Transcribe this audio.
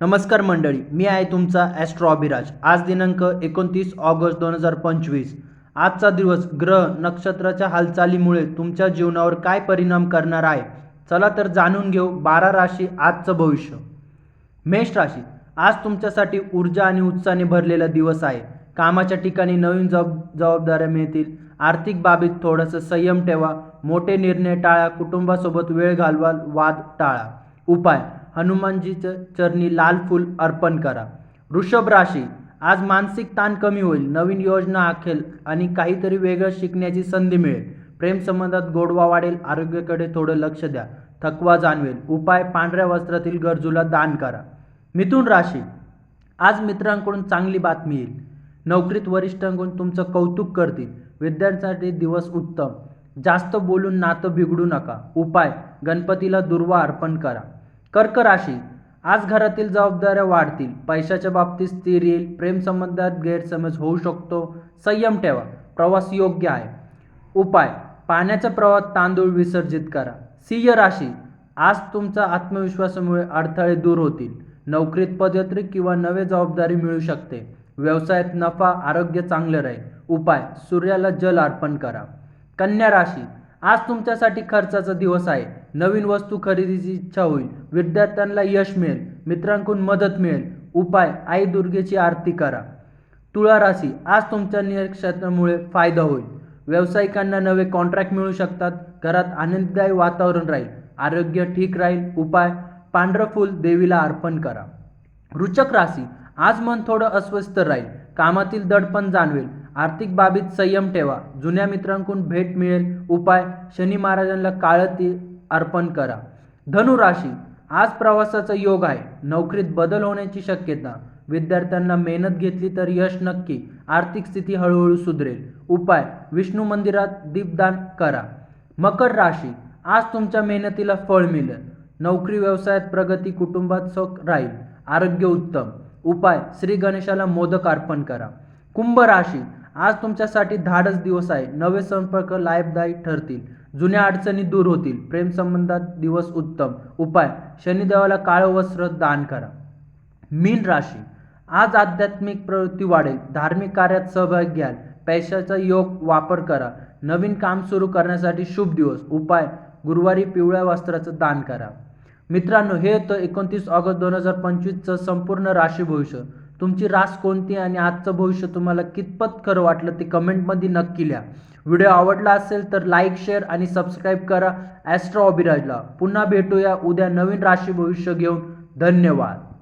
नमस्कार मंडळी मी आहे तुमचा ॲस्ट्रो अभिराज. आज दिनांक एकोणतीस ऑगस्ट दोन हजार पंचवीस. आजचा दिवस ग्रह नक्षत्राच्या हालचालीमुळे तुमच्या जीवनावर काय परिणाम करणार आहे? चला तर जाणून घेऊ बारा राशी आजचं भविष्य. मेष राशी आज तुमच्यासाठी ऊर्जा आणि उत्साहाने भरलेला दिवस आहे. कामाच्या ठिकाणी नवीन जबाब जबाबदाऱ्या मिळतील. आर्थिक बाबीत थोडंसं संयम ठेवा. मोठे निर्णय टाळा. कुटुंबासोबत वेळ घालवा वाद टाळा. उपाय हनुमानजीचं चरणी लाल फूल अर्पण करा. वृषभ राशी आज मानसिक ताण कमी होईल नवीन योजना आखेल आणि काहीतरी वेगळं शिकण्याची संधी मिळेल. प्रेमसंबंधात गोडवा वाढेल आरोग्याकडे थोडं लक्ष द्या थकवा जाणवेल. उपाय पांढऱ्या वस्त्रातील गरजूला दान करा. मिथुन राशी आज मित्रांकडून चांगली बातमी येईल. नोकरीत वरिष्ठांकडून तुमचं कौतुक करतील. विद्यार्थ्यांसाठी दिवस उत्तम. जास्त बोलून नातं बिघडू नका. उपाय गणपतीला दुर्वा अर्पण करा. कर्क राशी. आज घरातील जबाबदाऱ्या वाढतील. पैशाच्या बाबतीत स्थिर येईल. प्रेमसंबंधात गैरसमज होऊ शकतो. संयम ठेवा. प्रवास योग्य आहे. उपाय. पाण्याच्या प्रवाहात तांदूळ विसर्जित करा. सिंह राशी. आज तुमचा आत्मविश्वासामुळे अडथळे दूर होतील. नोकरीत पदयात्री किंवा नवे जबाबदारी मिळू शकते. व्यवसायात नफा आरोग्य चांगलं राहील. उपाय. सूर्याला जल अर्पण करा. कन्या राशी. आज तुमच्यासाठी खर्चाचा दिवस आहे. नवीन वस्तू खरेदीची इच्छा होईल. विद्यार्थ्यांना यश मिळेल. मित्रांकडून मदत मिळेल. उपाय आई दुर्गेची आरती करा. तुळा राशी आज तुमच्या निरीक्षणामुळे फायदा होईल. व्यावसायिकांना नवे कॉन्ट्रॅक्ट मिळू शकतात. घरात आनंददायी वातावरण राहील. आरोग्य ठीक राहील. उपाय पांढरं फूल देवीला अर्पण करा. रुचक राशी आज मन थोडं अस्वस्थ राहील. कामातील दडपण जाणवेल. आर्थिक बाबीत संयम ठेवा. जुन्या मित्रांकडून भेट मिळेल. उपाय शनी महाराजांना काळती अर्पण करा. धनु राशी आज प्रवासाचा योग आहे. नोकरीत बदल होण्याची शक्यता. विद्यार्थ्यांना मेहनत घेतली तर यश नक्की. आर्थिक स्थिती हळूहळू सुधरेल. उपाय विष्णू मंदिरात दीपदान करा. मकर राशी आज तुमच्या मेहनतीला फळ मिळेल. नोकरी व्यवसायात प्रगती कुटुंबात सुख राहील. आरोग्य उत्तम. उपाय श्री गणेशाला मोदक अर्पण करा. कुंभ राशी आज तुमच्यासाठी धाडस दिवस आहे. नवे संपर्क लाभदायी ठरतील. जुन्या अडचणी दूर होतील. प्रेमसंबंधात दिवस उत्तम. उपाय शनिदेवाला काळं वस्त्र दान करा. मीन राशी. आज आध्यात्मिक प्रवृत्ती वाढेल. धार्मिक कार्यात सहभाग घ्याल. पैशाचा योग वापर करा. नवीन काम सुरू करण्यासाठी शुभ दिवस. उपाय गुरुवारी पिवळ्या वस्त्राचं दान करा. मित्रांनो हे होतं एकोणतीस ऑगस्ट दोन हजार पंचवीसचं संपूर्ण राशी भविष्य. तुमची रास कोणती आणि आजचं भविष्य तुम्हाला कितपत खरं वाटलं ते कमेंटमध्ये नक्की लिहा. व्हिडिओ आवडला असेल तर लाईक शेअर आणि सबस्क्राईब करा. ॲस्ट्रो अभिराजला पुन्हा भेटूया उद्या नवीन राशी भविष्य घेऊन. धन्यवाद.